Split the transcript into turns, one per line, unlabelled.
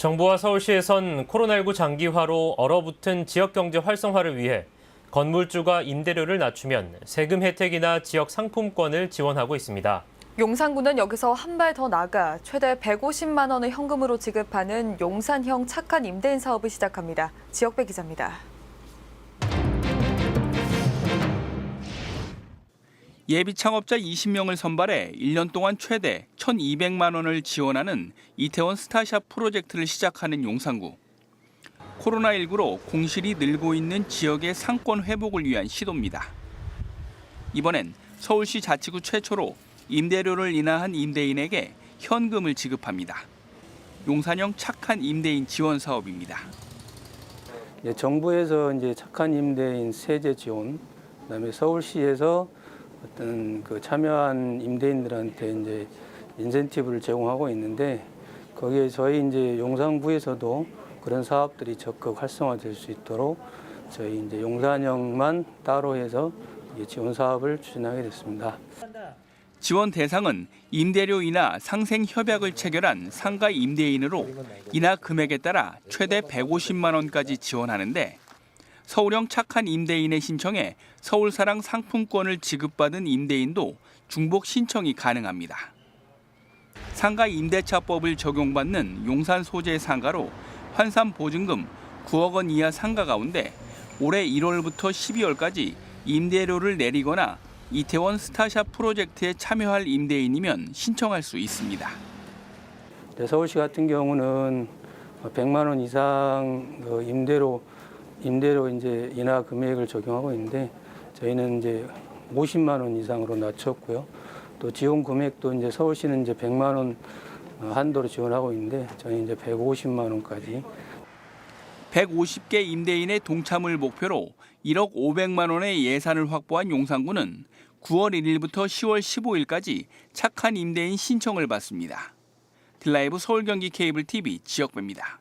정부와 서울시에선 코로나19 장기화로 얼어붙은 지역경제 활성화를 위해 건물주가 임대료를 낮추면 세금 혜택이나 지역 상품권을 지원하고 있습니다.
용산구는 여기서 한 발 더 나가 최대 150만 원을 현금으로 지급하는 용산형 착한 임대인 사업을 시작합니다. 지역배 기자입니다.
예비 창업자 20명을 선발해 1년 동안 최대 1,200만 원을 지원하는 이태원 스타샵 프로젝트를 시작하는 용산구. 코로나19로 공실이 늘고 있는 지역의 상권 회복을 위한 시도입니다. 이번엔 서울시 자치구 최초로 임대료를 인하한 임대인에게 현금을 지급합니다. 용산형 착한 임대인 지원 사업입니다.
이제 정부에서 이제 착한 임대인 세제 지원, 그다음에 서울시에서 어떤 그 참여한 임대인들한테 이제 인센티브를 제공하고 있는데 거기에 저희 이제 용산구에서도 그런 사업들이 적극 활성화될 수 있도록 저희 이제 용산형만 따로 해서 지원 사업을 추진하게 됐습니다.
지원 대상은 임대료 인하 상생 협약을 체결한 상가 임대인으로 인하 금액에 따라 최대 150만 원까지 지원하는데 서울형 착한 임대인의 신청에 서울사랑 상품권을 지급받은 임대인도 중복 신청이 가능합니다. 상가 임대차법을 적용받는 용산 소재 상가로 환산 보증금 9억 원 이하 상가 가운데 올해 1월부터 12월까지 임대료를 내리거나 이태원 스타샵 프로젝트에 참여할 임대인이면 신청할 수 있습니다.
네, 서울시 같은 경우는 100만 원 이상 그 임대료 임대료 이제 인하 금액을 적용하고 있는데 저희는 이제 50만 원 이상으로 낮췄고요. 또 지원 금액도 이제 서울시는 이제 100만 원 한도로 지원하고 있는데 저희 이제 150만 원까지
150개 임대인의 동참을 목표로 1억 500만 원의 예산을 확보한 용산구는 9월 1일부터 10월 15일까지 착한 임대인 신청을 받습니다. 딜라이브 서울 경기 케이블 TV 지역배입니다.